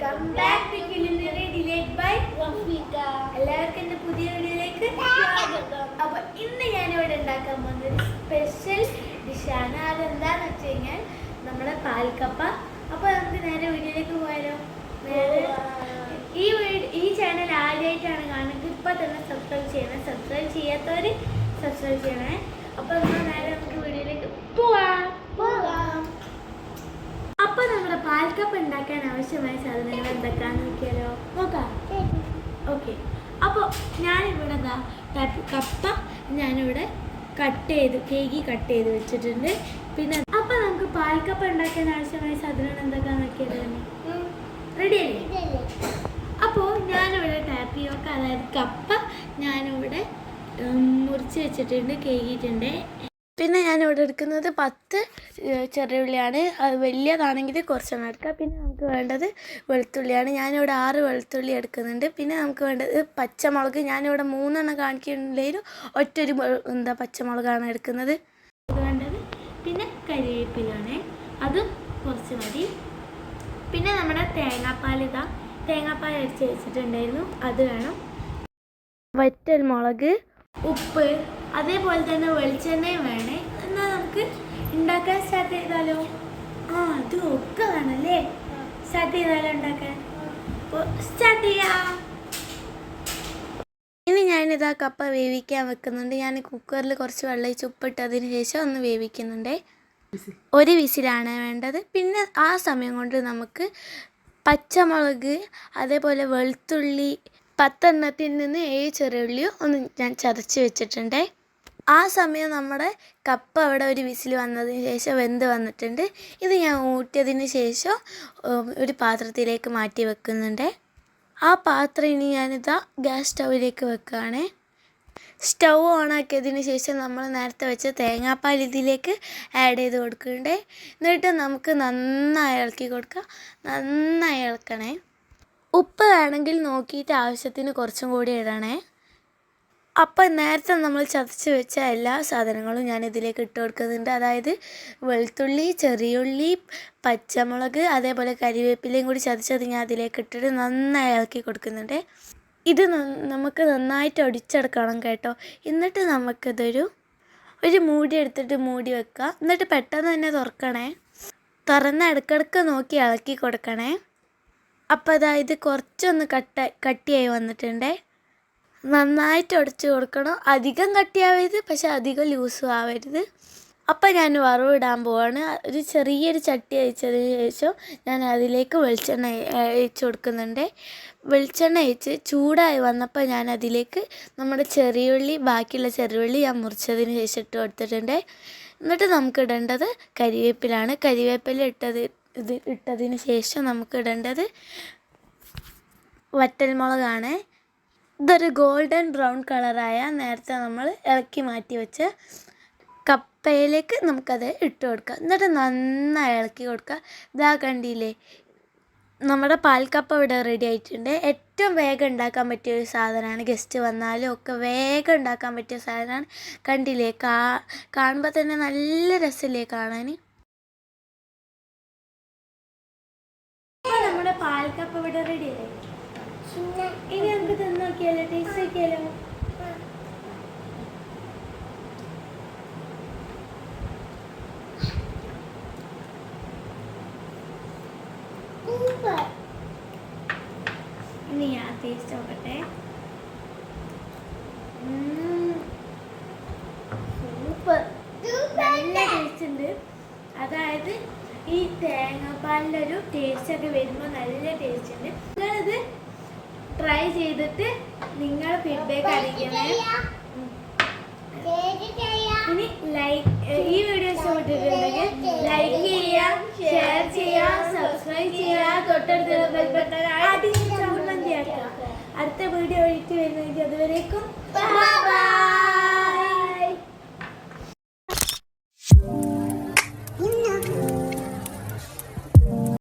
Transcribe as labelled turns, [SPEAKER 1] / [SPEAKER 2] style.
[SPEAKER 1] Welcome back പിക്കിലിന്റെ delight by വഫീക എല്ലാവർക്കും എന്റെ പുതിയ വീഡിയോയിലേക്ക് സ്വാഗതം. അപ്പോൾ ഇന്ന് ഞാൻ ഇവിടെ ഉണ്ടാക്കാൻ പോകുന്ന ഒരു സ്പെഷ്യൽ ഡിഷാണ് അതെന്താന്ന് വെച്ച് കഴിഞ്ഞാൽ നമ്മുടെ പാൽക്കപ്പ. അപ്പോൾ നമുക്ക് നേരെ വീഡിയോയിലേക്ക് പോയാലോ? നേരെ. ഈ ഈ ചാനൽ ആദ്യമായിട്ടാണ് കാണുന്നത്. ഇപ്പൊ തന്നെ സബ്സ്ക്രൈബ് ചെയ്യണം. സബ്സ്ക്രൈബ് ചെയ്യാത്തവർ സബ്സ്ക്രൈബ് ചെയ്യണേ. അപ്പോൾ നമ്മൾ നേരെ നമുക്ക് വീഡിയോയിലേക്ക് പോവാം പാൽക്കപ്പ ഉണ്ടാക്കാൻ ആവശ്യമായ സാധനങ്ങൾ എന്തൊക്കെയാണെന്ന് നോക്കിയാലോ? നോക്കാം. ഓക്കെ അപ്പോൾ ഞാനിവിടെ എന്താ കപ്പ ഞാനിവിടെ കട്ട് ചെയ്ത് കേക്ക് കട്ട് ചെയ്ത് വെച്ചിട്ടുണ്ട്. പിന്നെ അപ്പം നമുക്ക് പാൽക്കപ്പ ഉണ്ടാക്കാൻ ആവശ്യമായ സാധനങ്ങൾ എന്തൊക്കെയാണെന്ന് നോക്കിയത് റെഡി അല്ലേ? അപ്പോൾ ഞാനിവിടെ ടാപ്പിയോക്ക അതായത് കപ്പ ഞാനിവിടെ മുറിച്ച് വെച്ചിട്ടുണ്ട് കേക്കിയിട്ടുണ്ട് പിന്നെ ഞാൻ ഇവിടെ എടുക്കുന്നത് പത്ത് ഏഹ്, ചെറിയ ഉള്ളിയാണ്. അത് വലിയതാണെങ്കിൽ കുറച്ചെണ്ണം എടുക്കാം. പിന്നെ നമുക്ക് വേണ്ടത് വെളുത്തുള്ളിയാണ്. ഞാനിവിടെ ആറ് വെളുത്തുള്ളി എടുക്കുന്നുണ്ട്. പിന്നെ നമുക്ക് വേണ്ടത് പച്ചമുളക്. ഞാനിവിടെ മൂന്നെണ്ണം കാണിക്കുന്നുണ്ടെങ്കിലും ഒറ്റൊരു ഒരു എന്താ പച്ചമുളകാണ് എടുക്കുന്നത്. വേണ്ടത് പിന്നെ കരിവേപ്പിലാണ്. അതും കുറച്ച് മതി. പിന്നെ നമ്മുടെ തേങ്ങാപ്പാൽ ഇതാ. തേങ്ങാപ്പാൽ അരിച്ച് വെച്ചിട്ടുണ്ടായിരുന്നു. അത് വേണം. വറ്റൽ മുളക് ഉപ്പ് അതേപോലെ തന്നെ വെളിച്ചെണ്ണയും വേണേ. എന്നാൽ നമുക്ക് ഉണ്ടാക്കാൻ സ്റ്റാർട്ട് ചെയ്താലോ? ആ അത് ഒക്കെ വേണമല്ലേ സ്റ്റാർട്ട് ചെയ്താലോ ഉണ്ടാക്കാൻ? സ്റ്റാർട്ട് ചെയ്യാം. ഇനി ഞാനിതാ കപ്പ വേവിക്കാൻ വെക്കുന്നുണ്ട്. ഞാൻ കുക്കറിൽ കുറച്ച് വെള്ളം ചുപ്പിട്ട് ഉപ്പിട്ടതിന് ശേഷം ഒന്ന് വേവിക്കുന്നുണ്ട്. ഒരു വിസിലാണ് വേണ്ടത്. പിന്നെ ആ സമയം കൊണ്ട് നമുക്ക് പച്ചമുളക് അതേപോലെ വെളുത്തുള്ളി പത്തെണ്ണത്തിൽ നിന്ന് ഏഴ് ചെറിയുള്ളിയും ഒന്ന് ഞാൻ ചതച്ച് വെച്ചിട്ടുണ്ട്. ആ സമയം നമ്മുടെ കപ്പ അവിടെ ഒരു വിസിൽ വന്നതിന് ശേഷം വെന്ത് വന്നിട്ടുണ്ട്. ഇത് ഞാൻ ഊറ്റിയതിന് ശേഷം ഒരു പാത്രത്തിലേക്ക് മാറ്റി വെക്കുന്നുണ്ട്. ആ പാത്രം ഇനി ഞാനിതാ ഗ്യാസ് സ്റ്റൗവിലേക്ക് വെക്കുകയാണേ. സ്റ്റൗ ഓണാക്കിയതിന് ശേഷം നമ്മൾ നേരത്തെ വെച്ച തേങ്ങാപ്പാൽ ഇതിലേക്ക് ആഡ് ചെയ്ത് കൊടുക്കുന്നുണ്ട്. എന്നിട്ട് നമുക്ക് നന്നായി ഇളക്കി കൊടുക്കുക നന്നായി ഇളക്കണേ. ഉപ്പ് വേണമെങ്കിൽ നോക്കിയിട്ട് ആവശ്യത്തിന് കുറച്ചും കൂടി ഇടണേ. അപ്പം നേരത്തെ നമ്മൾ ചതച്ച് വെച്ച എല്ലാ സാധനങ്ങളും ഞാൻ ഇതിലേക്ക് ഇട്ട് കൊടുക്കുന്നുണ്ട്. അതായത് വെളുത്തുള്ളി ചെറിയുള്ളി പച്ചമുളക് അതേപോലെ കരിവേപ്പിലയും കൂടി ചതച്ചത് ഞാൻ അതിലേക്ക് ഇട്ടിട്ട് നന്നായി ഇളക്കി കൊടുക്കുന്നുണ്ട്. ഇത് നമുക്ക് നന്നായിട്ട് ഒടിച്ചെടുക്കണം കേട്ടോ. എന്നിട്ട് നമുക്കിതൊരു ഒരു മൂടി എടുത്തിട്ട് മൂടി വെക്കുക. എന്നിട്ട് പെട്ടെന്ന് തന്നെ തുറക്കണേ. തുറന്ന് ഇടയ്ക്കിടയ്ക്ക് നോക്കി ഇളക്കി കൊടുക്കണേ. അപ്പോൾ അതായത് കുറച്ചൊന്ന് കട്ട കട്ടിയായി വന്നിട്ടുണ്ടേ. നന്നായിട്ട് ഉടച്ച് കൊടുക്കണം. അധികം കട്ടിയാവരുത് പക്ഷെ അധികം ലൂസും ആവരുത്. അപ്പം ഞാൻ വറവിടാൻ പോവാണ്. ഒരു ചെറിയൊരു ചട്ടി അയച്ചതിന് ശേഷം ഞാൻ അതിലേക്ക് വെളിച്ചെണ്ണ അഴിച്ചു കൊടുക്കുന്നുണ്ട്. വെളിച്ചെണ്ണ അഴിച്ച് ചൂടായി വന്നപ്പോൾ ഞാൻ അതിലേക്ക് നമ്മുടെ ചെറിയുള്ളി ബാക്കിയുള്ള ചെറിയുള്ളി ഞാൻ മുറിച്ചതിന് ശേഷം ഇട്ട് കൊടുത്തിട്ടുണ്ട്. എന്നിട്ട് നമുക്ക് ഇടേണ്ടത് കരിവേപ്പിലാണ്. കരിവേപ്പില ഇട്ടത് ഇത് ഇട്ടതിന് ശേഷം നമുക്ക് ഇടേണ്ടത് വറ്റൽമുളകാണ്. ഇതൊരു ഗോൾഡൻ ബ്രൗൺ കളറായ നേരത്തെ നമ്മൾ ഇളക്കി മാറ്റി വെച്ച കപ്പയിലേക്ക് നമുക്കത് ഇട്ട് കൊടുക്കുക എന്നിട്ട് നന്നായി ഇളക്കി കൊടുക്കുക. ഇതാ കണ്ടില്ലേ? നമ്മുടെ പാൽക്കപ്പ ഇവിടെ റെഡി ആയിട്ടുണ്ട്. ഏറ്റവും വേഗം ഉണ്ടാക്കാൻ പറ്റിയ ഒരു സാധനമാണ് ഗസ്റ്റ് വന്നാലും ഒക്കെ വേഗം ഉണ്ടാക്കാൻ പറ്റിയ സാധനമാണ്. കണ്ടില്ലേ? കാ കാണുമ്പോൾ തന്നെ നല്ല രസമില്ലേ കാണാൻ നമ്മുടെ പാൽക്കപ്പ ഇവിടെ റെഡി അല്ലേ ഇനി നമുക്ക് തിന്ന് നോക്കിയാലോ ടേസ്റ്റ് നോക്കിയാലോ ഇനി ഞാൻ ടേസ്റ്റ് നോക്കട്ടെ. സൂപ്പർ നല്ല ടേസ്റ്റ് ഉണ്ട്. അതായത് ഈ തേങ്ങാപ്പാലിന്റെ ഒരു ടേസ്റ്റ് ഒക്കെ വരുമ്പോൾ നല്ല ടേസ്റ്റ് ഉണ്ട്. നിങ്ങളിത് ട്രൈ ചെയ്തിട്ട് നിങ്ങൾ ഫീഡ്ബാക്ക് അറിയിക്കണേ. ഇനി ലൈക്ക് ഈ വീഡിയോ ഇഷ്ടപ്പെട്ടിട്ടുണ്ടെങ്കിൽ ലൈക്ക് ചെയ്യാം. ഷെയർ ചെയ്യാം. സബ്സ്ക്രൈബ് ചെയ്യാം തൊട്ടടുത്തുള്ള ചവിട്ടി അടുത്ത വീഡിയോ ഒഴിച്ച് വരുന്നെങ്കിൽ അതുവരേക്കും.